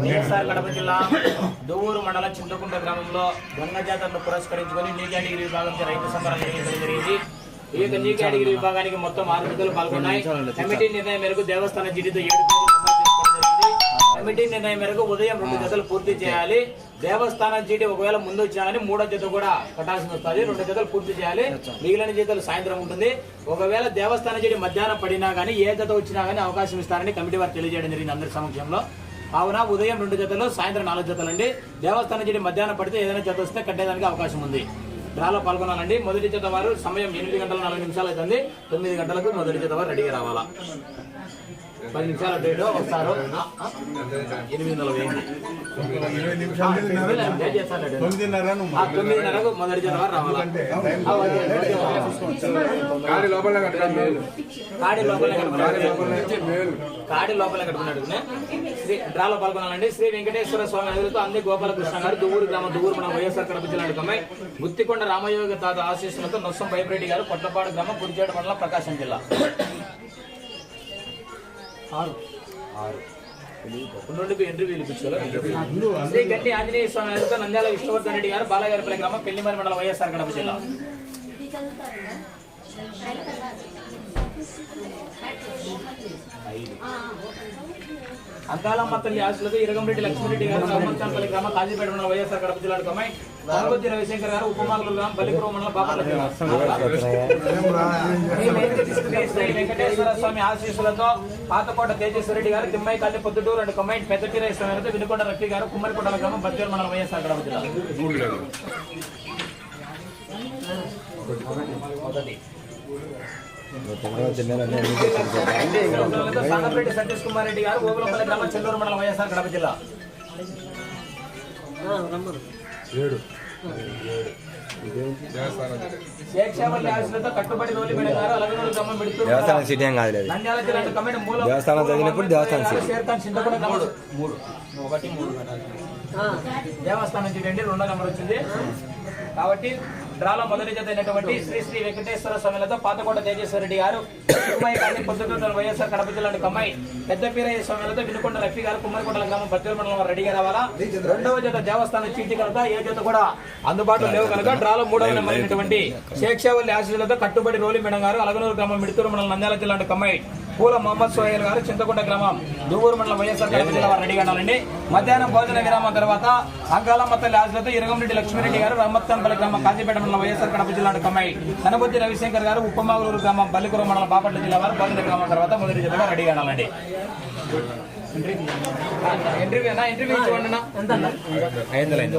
వైఎస్ఆర్ కడప జిల్లా దువ్వూరు మండలం చింతకుంట గ్రామంలో గంగ జాతరను పురస్కరించుకొని నీ కేటగిరీ విభాగంలో రైతు సంబరాలు నిర్వహించడం జరిగింది. ఈ యొక్క నీ కేటగిరీ విభాగానికి మొత్తం ఆరు పాల్గొన్నాయి. కమిటీ నిర్ణయం మేరకు దేవస్థాన జిడితో ఏడు కమిటీ నిర్ణయం మేరకు ఉదయం రెండు దశలు పూర్తి చేయాలి. దేవస్థానం చీటి ఒకవేళ ముందు వచ్చినా కానీ మూడో జత కూడా కట్టాల్సి వస్తుంది. రెండు జతలు పూర్తి చేయాలి. మిగిలిన జతలు సాయంత్రం ఉంటుంది. ఒకవేళ దేవస్థానం చీటి మధ్యాహ్నం పడినా కానీ ఏ జత వచ్చినా కానీ అవకాశం ఇస్తారని కమిటీ వారు తెలియజేయడం జరిగింది అందరి సమక్షంలో. కావున ఉదయం రెండు జతలు సాయంత్రం నాలుగు జతలు అండి దేవస్థానం చెడి మధ్యాహ్నం పడితే ఏదైనా జత వస్తే కట్టేదానికి అవకాశం ఉంది. డ్రాలో పాల్గొనాలండి. మొదటి జత వారు సమయం ఎనిమిది గంటల నలభై నిమిషాలు అవుతుంది. తొమ్మిది గంటలకు మొదటి జత వారు రెడీగా రావాలా? పది నిమిషాలు ఇటు వస్తారు ఎనిమిది నలభై. తొమ్మిదిన్నరకు మొదటి జత వారు రావాలా? కాడి. మేలు కాడి లోపల కట్టుకున్నాడు. శ్రీ డ్రాలో పాల్గొనాలండి. శ్రీ వెంకటేశ్వర స్వామి ఎదురుతో అంది గోపాలకృష్ణ గారు దువ్వూరు గ్రామం దువ్వూరు మన వైఎస్ఆర్ కడప జిల్లా అమ్మాయి గుత్తికొండ రామయోగ తాత ఆశీస్సులతో నొస్సం భైపరెడ్డి గారు కొట్లపాడు గ్రామం కురిచేడు మండలం ప్రకాశం జిల్లా. ఆరు. ఆరు. శ్రీ గట్టి ఆంజనేయ స్వామి ఎదురుతో నంద్యాల విష్ణువర్ధన్ రెడ్డి గారు బాలగారిపల్లి గ్రామం పెళ్ళిమరి మండలం వైఎస్ఆర్ కడప జిల్లా. అంకాలమ్మ తల్లి ఆశలతో ఇరగంరెడ్డి లక్ష్మీరెడ్డి గారు రామంతాంపల్లి గ్రామం కాజీపేట మండలం వైఎస్ఆర్ కడప జిల్లా అమ్మాయి గంగొద్ది రవిశంకర్ గారు ఉపమాలకులు గ్రామం బల్లిపురం మండలం బాపట్ల శ్రీ వెంకటేశ్వర స్వామి ఆశీస్సులతో పాతకోట తేజేశ్వర రెడ్డి గారు తిమ్మయ్య కల్లి పొద్దుటూరు అండ్ కమ్మాయి పెద్దటిర స్వామి వినుకొండ రఫీ గారు కుమ్మరికొండల గ్రామం బద్వేలు మండలం వైఎస్ఆర్ కడప జిల్లా. మొదటి. సతీష్ కుమార్ రెడ్డి గారు ఓగులపల్లి గ్రామం చెల్లూరు మండలం వైఎస్ఆర్ కడప జిల్లా. దేవస్థానం సిటీ ఏం కాదు దేవస్థానం చదివినప్పుడు దేవస్థానం సీట్. దేవస్థానం చూడండి రెండో నెంబర్ వచ్చింది. కాబట్టి డ్రాలో మొదటి జత అయినటువంటి శ్రీ శ్రీ వెంకటేశ్వర స్వామిలతో పాతకోట తేజేశ్వర రెడ్డి గారు కుమ్మాయి కానీ పొద్దుటూరు వైఎస్ఆర్ కడప జిల్లా కమ్మాయి పెద్ద పీరయ్య స్వామిలతో వినుకొండ రఫీ గారు కుమ్మరికొండల గ్రామం బత్తూరు మండలం వారు రెడీగా రావాలా? రెండవ జత దేవస్థానం చీటి కనుక ఏ జత కూడా అందుబాటులో లేవు కనుక డ్రాలో మూడవ నెంబర్ అయినటువంటి శేక్షావల్లి ఆశీస్సులతో కట్టుబడి రోలి మేడం గారు అలగనూరు గ్రామం మిడుతూరు మండలం నంద్యాల జిల్లా కమ్మాయి పూల మొహమ్మద్ సోహెల్ గారు చింతకుంట గ్రామం దువ్వూరు మండలం వైఎస్ఆర్ కడప జిల్లా వారు రెడీగా ఉండాలండి మధ్యాహ్నం భోజన విరామం తర్వాత అంకాలమ్మ తల్లి ఆశలతో ఇరగంరెడ్డి లక్ష్మీరెడ్డి గారు రహమత్తాన్పల్లి గ్రామం కాజీపేట మండలం వైఎస్ఆర్ కడప జిల్లా కమ్మాయి కనబుద్ది రవిశంకర్ గారు ఉప్పమాగూరు గ్రామం బల్లికురం మండలం బాపట్ల జిల్లా వారు భోజన విరామం తర్వాత మొదటి జిల్లాగా రెడీగా ఉండాలండి ఇంటర్వ్యూ ఇంటర్వ్యూ. ఐదు వందలు, ఐదు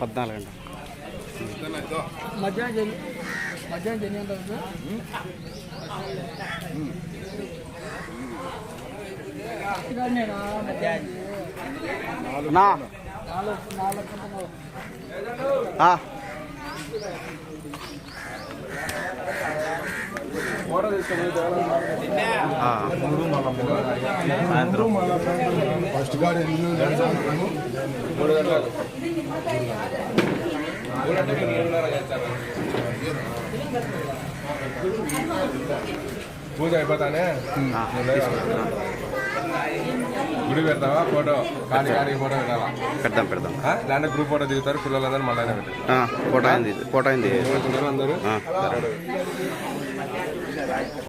పట్టాడు లేకుంటే రా లిస్ట్ ఎత్తేసి పద్నాలుగు గంటలు నా ఆ. ఆ. ఫస్ట్ మూడు మూడు ఏడున్నర చేస్తాను పూజ అయిపోతానే? గుడి పెడతావా? ఫోటో. కాడి కాడి ఫోటో పెట్టాలా? పెడదాం పెడదాం ఆ? లేదంటే గ్రూప్ ఫోటో దిగుతారు పిల్లలందరూ మళ్ళీ ఫోటో అయింది ఫోటో అయింది. అందరూ? guy.